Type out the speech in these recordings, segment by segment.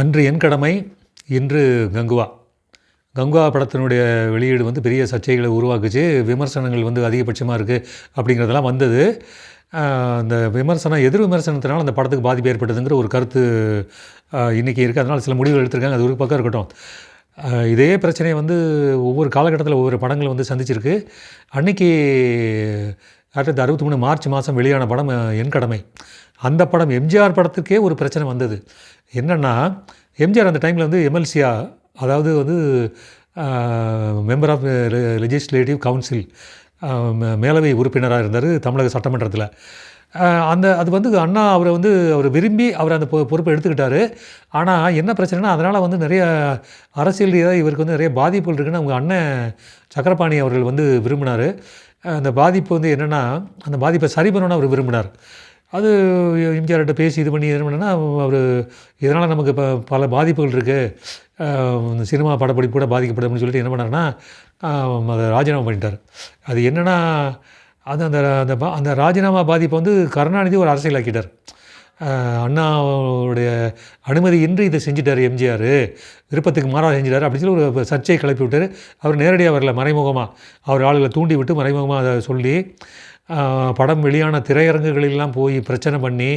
அன்று என் கடமை இன்று கங்குவா. கங்குவா படத்தினுடைய வெளியீடு வந்து பெரிய சர்ச்சைகளை உருவாக்குச்சு. விமர்சனங்கள் வந்து அதிகபட்சமாக இருக்குது அப்படிங்கிறதெல்லாம் வந்தது. அந்த விமர்சனம் எதிர் விமர்சனத்தினால் அந்த படத்துக்கு பாதிப்பு ஏற்பட்டதுங்கிற ஒரு கருத்து இன்றைக்கி இருக்குது அதனால் சில முடிவுகள் எடுத்திருக்காங்க. அது ஒரு பக்கம் இருக்கட்டும். இதே பிரச்சனையை வந்து ஒவ்வொரு காலகட்டத்தில் ஒவ்வொரு படங்கள் வந்து சந்திச்சிருக்கு. அன்னைக்கு ஆயிரத்தி அறுபத்தி மூணு மார்ச் மாதம் வெளியான படம் என் கடமை. அந்த படம் எம்ஜிஆர் படத்துக்கே ஒரு பிரச்சனை வந்தது. என்னென்னா எம்ஜிஆர் அந்த டைமில் வந்து எம்எல்சியா அதாவது வந்து மெம்பர் ஆஃப் லெஜிஸ்லேட்டிவ் கவுன்சில் மேலவை உறுப்பினராக இருந்தார் தமிழக சட்டமன்றத்தில். அந்த அது வந்து அண்ணா அவரை வந்து அவர் விரும்பி அவர் அந்த பொ- பொறுப்பை எடுத்துக்கிட்டாரு. ஆனால் என்ன பிரச்சனைனா அதனால் வந்து நிறைய அரசியல் ரீதியாக இவருக்கு வந்து நிறைய பாதிப்புகள் இருக்குன்னு அவங்க அண்ணன் சக்கரபாணி அவர்கள் வந்து விரும்பினார். அந்த பாதிப்பு வந்து என்னென்னா அந்த பாதிப்பை சரி பண்ணணும்னு அவர் விரும்பினார். அது எம்ஜிஆர்கிட்ட பேசி இது பண்ணி இது பண்ணனா அவர் இதனால் நமக்கு இப்போ பல பாதிப்புகள் இருக்குது சினிமா படப்பிடிப்பு கூட பாதிக்கப்படுதுன்னு சொல்லிட்டு என்ன பண்ணார்னா அதை ராஜினாமா பண்ணிட்டார். அது என்னென்னா அது அந்த அந்த பா- அந்த ராஜினாமா பாதிப்பை வந்து கருணாநிதி ஒரு அரசியலாக்கிட்டார் அண்ணாவுடைய அனுமதி இன்றி இதை செஞ்சிட்டார் எம்ஜிஆர். விருப்பத்துக்கு மாறாக செஞ்சிட்டார் அப்படின்னு சொல்லி ஒரு சர்ச்சையை கிளப்பி விட்டார். அவர் நேரடியாக வரல மறைமுகமாக அவர் ஆளுகளை தூண்டி விட்டு மறைமுகமாக அதை சொல்லி படம் வெளியான திரையரங்குகளெல்லாம் போய் பிரச்சனை பண்ணி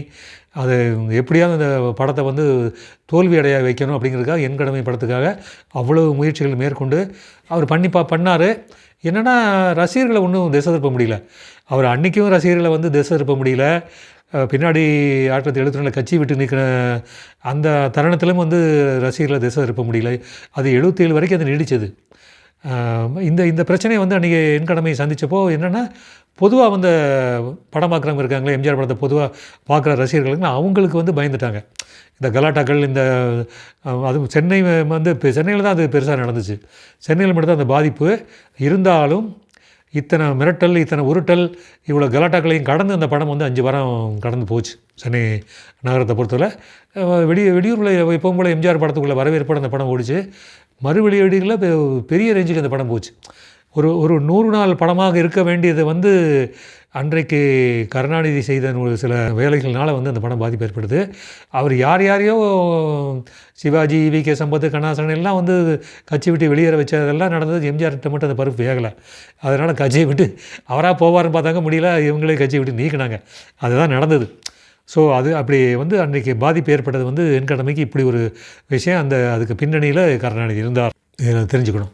அது எப்படியாவது அந்த படத்தை வந்து தோல்வி அடைய வைக்கணும் அப்படிங்கிறதுக்காக என் கடமை படத்துக்காக அவ்வளவு முயற்சிகள் மேற்கொண்டு அவர் பண்ணி பா பண்ணார். என்னென்னா ரசிகர்களை ஒன்றும் திசை திருப்ப முடியல. அவர் அன்றைக்கும் ரசிகர்களை வந்து திசை திருப்ப முடியல. பின்னாடி ஆயிரத்தி தொள்ளாயிரத்தி எழுபத்தி ரெண்டில் கட்சி விட்டு நிற்கிற அந்த தருணத்திலும் வந்து ரசிகர்களை திசை திருப்ப முடியல. அது எழுபத்தேழு வரைக்கும் அது நீடித்தது இந்த இந்த பிரச்சனையை வந்து அன்றைக்கி என் கடமையை சந்தித்தப்போ என்னென்னா பொதுவாக வந்து படம் பார்க்குறவங்க இருக்காங்களே எம்ஜிஆர் படத்தை பொதுவாக பார்க்குற ரசிகர்களுக்கு அவங்களுக்கு வந்து பயந்துட்டாங்க. இந்த கலாட்டாக்கள் இந்த அதுவும் சென்னை வந்து இப்போ சென்னையில் தான் அது பெருசாக நடந்துச்சு. சென்னையில் மட்டும்தான் அந்த பாதிப்பு. இருந்தாலும் இத்தனை மிரட்டல் இத்தனை உருட்டல் இவ்வளோ கலாட்டாக்களையும் கடந்து அந்த படம் வந்து அஞ்சு வாரம் கடந்து போச்சு. சென்னை நகரத்தை பொறுத்தவரை. வெடி வெளியூரில் எப்பவும் போல் எம்ஜிஆர் படத்துக்குள்ளே வரவேற்போட அந்த படம் ஓடிச்சு. மறு வெளியீடுகளில் பெரிய ரேஞ்சுக்கு அந்த படம் போச்சு. ஒரு ஒரு நூறு நாள் படமாக இருக்க வேண்டியது வந்து அன்றைக்கு கருணாநிதி செய்த ஒரு சில வேலைகள்னால வந்து அந்த படம் பாதிப்பு ஏற்படுது. அவர் யார் யாரையோ சிவாஜி வி. கே. சம்பத் கண்ணாசன் எல்லாம் வந்து கட்சி விட்டு வெளியேற வச்சதெல்லாம் நடந்தது. எம்ஜிஆர்கிட்ட மட்டும் அந்த பருப்பு வேகலை. அதனால் கட்சியை விட்டு அவராக போவார்னு பார்த்தாங்க முடியல இவங்களே கட்சியை விட்டு நீக்கினாங்க. அதுதான் நடந்தது. ஸோ அது அப்படி வந்து அன்றைக்கி பாதிப்பு ஏற்பட்டது வந்து என் கடமைக்கு இப்படி ஒரு விஷயம். அந்த அதுக்கு பின்னணியில் கருணாநிதி இருந்தார். இதை தெரிஞ்சுக்கணும்.